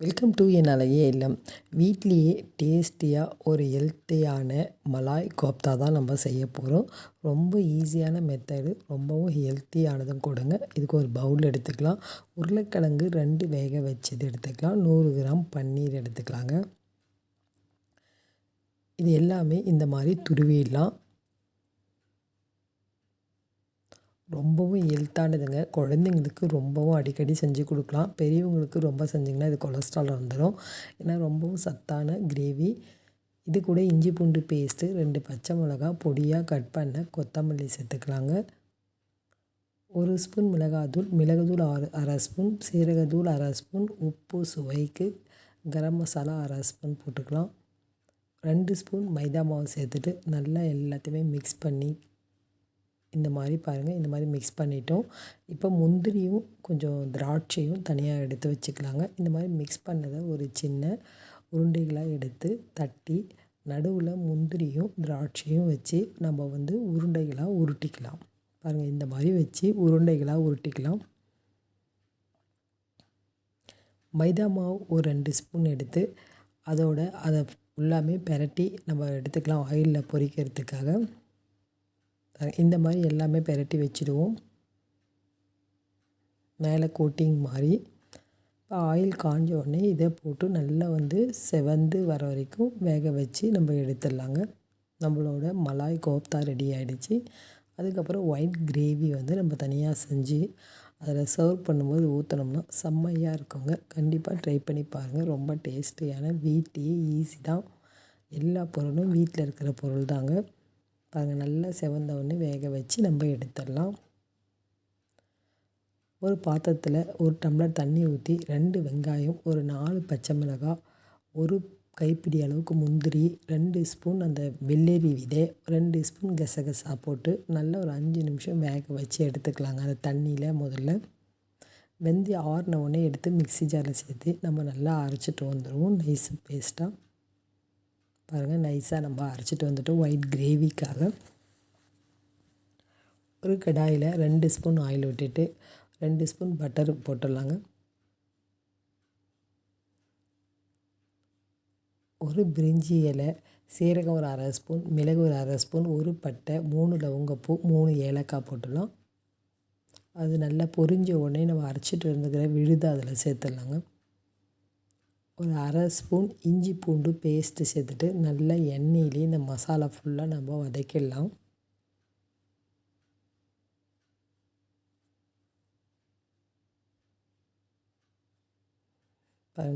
Welcome to என் அழகிய இல்லம். வீட்லேயே டேஸ்டியாக ஒரு ஹெல்த்தியான மலாய் கோப்தா தான் நம்ம செய்ய போகிறோம் ரொம்ப ஈஸியான மெத்தடு ரொம்பவும் ஹெல்த்தியானதும் கொடுங்க. இதுக்கு ஒரு பவுல் எடுத்துக்கலாம். உருளைக்கிழங்கு ரெண்டு வேக வச்சது எடுத்துக்கலாம். நூறு கிராம் பன்னீர் எடுத்துக்கலாங்க. இது எல்லாமே இந்த மாதிரி துருவிடலாம். ரொம்பவும் ஹெல்த்தானதுங்க குழந்தைங்களுக்கு ரொம்பவும் அடிக்கடி செஞ்சு கொடுக்கலாம். பெரியவங்களுக்கு ரொம்ப செஞ்சிங்கன்னா இது கொலஸ்ட்ரால் வந்துடும் ஏன்னா ரொம்பவும் சத்தான கிரேவி. இது கூட இஞ்சி பூண்டு பேஸ்ட்டு ரெண்டு பச்சை மிளகா பொடியாக கட் பண்ண கொத்தமல்லி சேர்த்துக்கலாங்க. ஒரு ஸ்பூன் மிளகாத்தூள் மிளகுத்தூள் ஆறு அரை ஸ்பூன் சீரகத்தூள் அரை ஸ்பூன் உப்பு சுவைக்கு கரம் மசாலா அரை ஸ்பூன் போட்டுக்கலாம். ரெண்டு ஸ்பூன் மைதா மாவு சேர்த்துட்டு நல்லா எல்லாத்தையுமே மிக்ஸ் பண்ணி இந்த மாதிரி பாருங்கள் இந்த மாதிரி மிக்ஸ் பண்ணிட்டோம். இப்போ முந்திரியும் கொஞ்சம் திராட்சையும் தனியாக எடுத்து வச்சுக்கலாங்க. இந்த மாதிரி மிக்ஸ் பண்ணதை ஒரு சின்ன உருண்டைகளாக எடுத்து தட்டி நடுவில் முந்திரியும் திராட்சையும் வச்சு நம்ம வந்து உருண்டைகளாக உருட்டிக்கலாம். பாருங்கள் இந்த மாதிரி வச்சு உருண்டைகளாக உருட்டிக்கலாம். மைதா மாவு ஒரு ரெண்டு ஸ்பூன் எடுத்து அதோட அதை ஃபுல்லாமே பெரட்டி நம்ம எடுத்துக்கலாம் ஆயிலில் பொரிக்கிறதுக்காக. இந்த மாதிரி எல்லாமே பெரட்டி வச்சுடுவோம். மேலே கோட்டிங் மாதிரி இப்போ ஆயில் காஞ்ச உடனே இதை போட்டு நல்லா வந்து செவந்து வர வரைக்கும் வேக வச்சு நம்ம எடுத்துடலாங்க. நம்மளோட மலாய் கோப்தா ரெடி ஆகிடுச்சு அதுக்கப்புறம் ஒயிட் கிரேவி வந்து நம்ம தனியாக செஞ்சு அதில் சர்வ் பண்ணும்போது ஊற்றினோம்னா செம்மையாக இருக்குங்க. கண்டிப்பாக ட்ரை பண்ணி பாருங்கள் ரொம்ப டேஸ்டியான வீட்லேயே ஈஸி தான். எல்லா பொருளும் வீட்டில் இருக்கிற பொருள் தாங்க பாருங்கள் நல்லா செவந்த உடனே வேக வச்சு நம்ம எடுத்துடலாம். ஒரு பாத்திரத்தில் ஒரு டம்ளர் தண்ணி ஊற்றி ரெண்டு வெங்காயம் ஒரு நாலு பச்சை மிளகாய் ஒரு கைப்பிடி அளவுக்கு முந்திரி ரெண்டு ஸ்பூன் அந்த வெள்ளேரி விதை ரெண்டு ஸ்பூன் கசகசா போட்டு நல்லா ஒரு அஞ்சு நிமிஷம் வேக வச்சு எடுத்துக்கலாங்க. அந்த தண்ணியில் முதல்ல வெந்தி ஆறின உடனே எடுத்து மிக்சி ஜாரில் சேர்த்து நம்ம நல்லா அரைச்சிட்டு வந்துடுவோம் நைஸ் பேஸ்ட்டாக பாருங்கள் நைஸாக நம்ம அரைச்சிட்டு வந்துட்டோம் ஒயிட் கிரேவிக்காக ஒரு கடாயில் ரெண்டு ஸ்பூன் ஆயில் விட்டுட்டு ரெண்டு ஸ்பூன் பட்டர் போட்டுடலாங்க. ஒரு பிரிஞ்சி இலை சீரகம் ஒரு அரை ஸ்பூன் மிளகு ஒரு அரை ஸ்பூன் ஒரு பட்டை மூணு லவங்கப்பூ மூணு ஏலக்காய் போட்டுடலாம். அது நல்லா பொரிஞ்ச உடனே நம்ம அரைச்சிட்டு இருந்துக்கிற விழுது அதில் சேர்த்துடலாங்க. ஒரு அரை ஸ்பூன் இஞ்சி பூண்டு பேஸ்ட்டு சேர்த்துட்டு நல்லா எண்ணெயிலேயே இந்த மசாலா ஃபுல்லாக நம்ம வதக்கிடலாம்.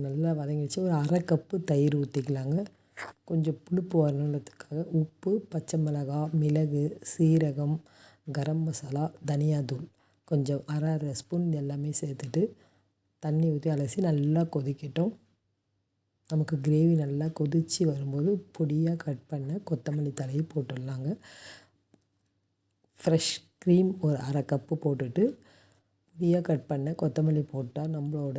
நல்லா வதங்கிடுச்சு. ஒரு அரை கப்பு தயிர் ஊற்றிக்கலாங்க கொஞ்சம் புளிப்பு வரணுன்றதுக்காக உப்பு பச்சை மிளகாய் மிளகு சீரகம் கரம் மசாலா தனியாத்தூள். கொஞ்சம் அரை அரை ஸ்பூன் எல்லாமே சேர்த்துட்டு தண்ணி ஊற்றி அலசி நல்லா கொதிக்கட்டும். நமக்கு கிரேவி நல்லா கொதித்து வரும்போது பொடியாக கட் பண்ண கொத்தமல்லி தலையை போட்டுடலாங்க. ஃப்ரெஷ் க்ரீம் ஒரு அரை கப்பு போட்டுட்டு பொடியாக கட் பண்ண கொத்தமல்லி போட்டால் நம்மளோட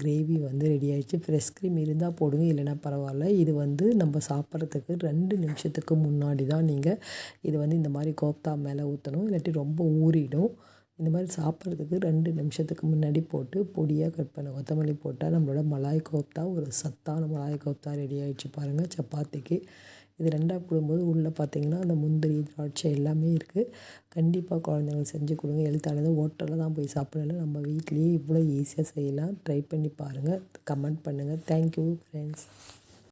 கிரேவி வந்து ரெடி ஆகிடுச்சு ஃப்ரெஷ் க்ரீம் இருந்தால் போடுங்க இல்லைன்னா பரவாயில்ல. இது வந்து நம்ம சாப்பிட்றதுக்கு ரெண்டு நிமிஷத்துக்கு முன்னாடி தான் நீங்கள் இது வந்து இந்த மாதிரி கோப்தா மேலே ஊற்றணும் இல்லாட்டி ரொம்ப ஊறிடும். இந்த மாதிரி சாப்பிட்றதுக்கு ரெண்டு நிமிஷத்துக்கு முன்னாடி போட்டு பொடியாக கட் பண்ண கொத்தமல்லி போட்டால் நம்மளோட மலாய் கோப்தா ஒரு சத்தான மலாய் கோப்தா ரெடி ஆகிடுச்சு பாருங்கள் சப்பாத்திக்கு இது ரெண்டாக போடும்போது உள்ளே பார்த்தீங்கன்னா அந்த முந்திரி திராட்சை எல்லாமே இருக்குது கண்டிப்பாக குழந்தைங்களுக்கு செஞ்சு கொடுங்க. எழுத்தானது ஹோட்டலில் தான் போய் சாப்பிடல. நம்ம வீட்லேயே இவ்வளோ ஈஸியாக செய்யலாம். ட்ரை பண்ணி பாருங்கள் கமெண்ட் பண்ணுங்கள் தேங்க்யூ ஃப்ரெண்ட்ஸ்